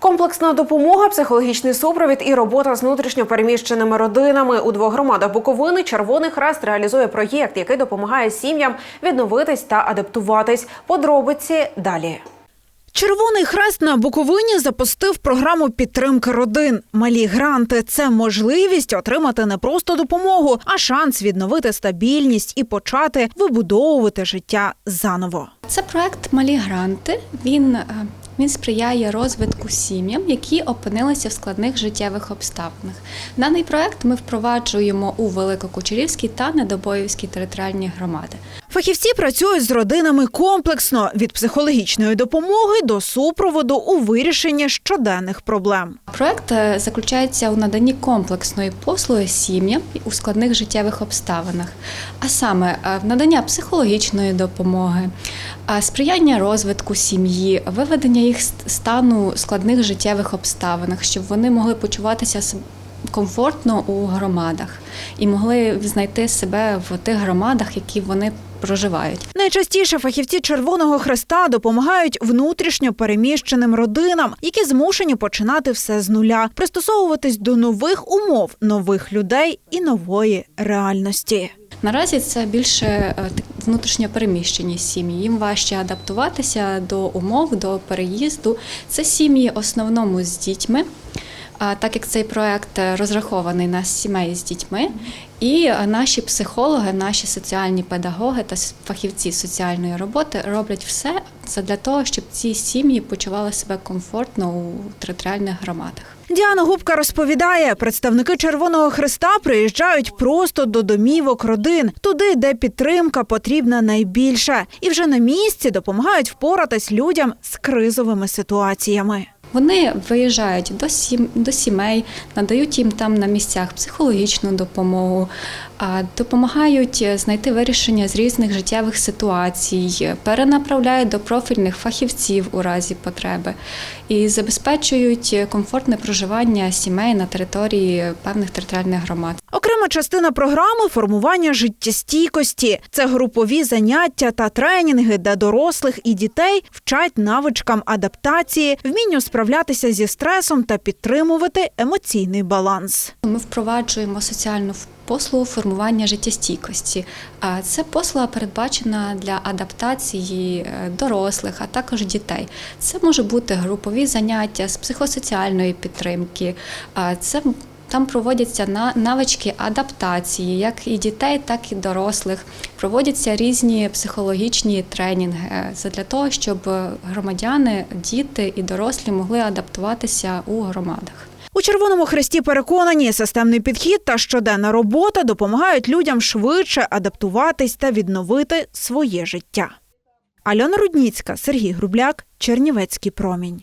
Комплексна допомога, психологічний супровід і робота з внутрішньо переміщеними родинами у двох громадах Буковини Червоний Хрест реалізує проєкт, який допомагає сім'ям відновитись та адаптуватись. Подробиці далі. Червоний хрест на Буковині запустив програму підтримки родин. Малі гранти це можливість отримати не просто допомогу, а шанс відновити стабільність і почати вибудовувати життя заново. Це проект Малі гранти. Він, е, він сприяє розвитку сім'ям, які опинилися в складних життєвих обставинах. Даний проект ми впроваджуємо у Великокучерівській та Недобоївській територіальні громади. Фахівці працюють з родинами комплексно від психологічної допомоги до супроводу у вирішенні щоденних проблем. Проект е, заключається у наданні комплексної послуги сім'ям у складних життєвих обставинах, а саме е, в надання психологічної допомоги, е, сприяння розвитку сім'ї, виведення їх стану складних життєвих обставинах, щоб вони могли почуватися комфортно у громадах і могли знайти себе в тих громадах, які вони проживають. Найчастіше фахівці Червоного Хреста допомагають внутрішньо переміщеним родинам, які змушені починати все з нуля, пристосовуватись до нових умов, нових людей і нової реальності. Наразі це більше е, внутрішньо переміщені сім'ї. Їм важче адаптуватися до умов, до переїзду. Це сім'ї основному з дітьми. Так як цей проект е, розрахований на сімей з дітьми, і е, наші психологи, наші соціальні педагоги та фахівці соціальної роботи роблять все для того, щоб ці сім'ї почували себе комфортно у територіальних громадах. Діана Губка розповідає, представники Червоного Хреста приїжджають просто до домівок родин, туди, де підтримка потрібна найбільше, і вже на місці допомагають впоратись людям з кризовими ситуаціями. Вони виїжджають до сім до сімей, надають їм там на місцях психологічну допомогу, допомагають е, знайти вирішення з різних життєвих ситуацій, перенаправляють до профільних фахівців у разі потреби і забезпечують комфортне проживання сімей на території певних територіальних громад. Окрема частина програми формування життєстійкості. Це групові заняття та тренінги, де дорослих і дітей вчать навичкам адаптації, вмінню справлятися зі стресом та підтримувати емоційний баланс. Ми впроваджуємо соціальну послугу формування життєстійкості. Це послуга передбачена для адаптації е, дорослих, а також дітей. Це може бути групові заняття з психосоціальної підтримки. Це там проводяться на- навички адаптації, як і дітей, так і дорослих. Проводяться різні психологічні тренінги е, для того, щоб е, громадяни, діти і дорослі могли адаптуватися у громадах. У Червоному Хресті переконані, системний підхід та щоденна робота допомагають людям швидше адаптуватись та відновити своє життя. Альона Рудніцька, Сергій Грубляк, Чернівецький промінь.